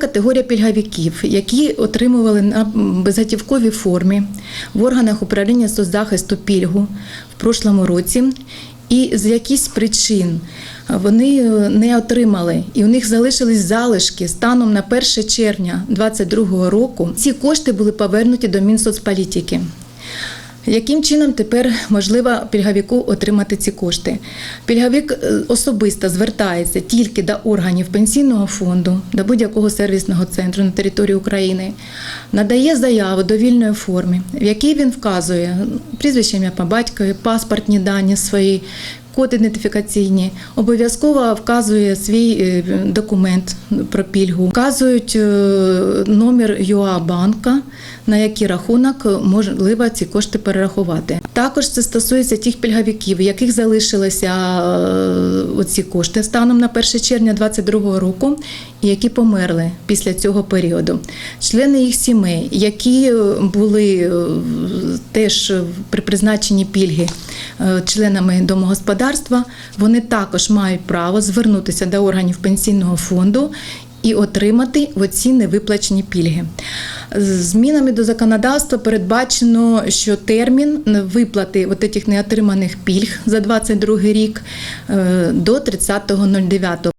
Категорія пільговиків, які отримували на безготівковій формі в органах управління соцзахисту пільгу в прошлому році, і з якихось причин вони не отримали, і у них залишились залишки станом на 1 червня 2022 року. Ці кошти були повернуті до Мінсоцполітики. Яким чином тепер можливо пільговіку отримати ці кошти? Пільговик е, особисто звертається тільки до органів пенсійного фонду, до будь-якого сервісного центру на території України, надає заяву до довільної формі, в якій він вказує прізвище ім'я по батькові, паспортні дані свої. Код ідентифікаційні обов'язково вказує свій е, документ про пільгу, вказують е, номер ЮА банка, на який рахунок можливо ці кошти перерахувати. Також це стосується тих пільговиків, яких залишилися е, оці кошти станом на 1 червня 2022 року, і які померли після цього періоду. Члени їх сімей, які були теж при призначенні пільги членами домогосподарства, вони також мають право звернутися до органів пенсійного фонду і отримати оці невиплачені пільги. Змінами до законодавства передбачено, що термін виплати от цих неотриманих пільг за 2022 рік е, до 30.09.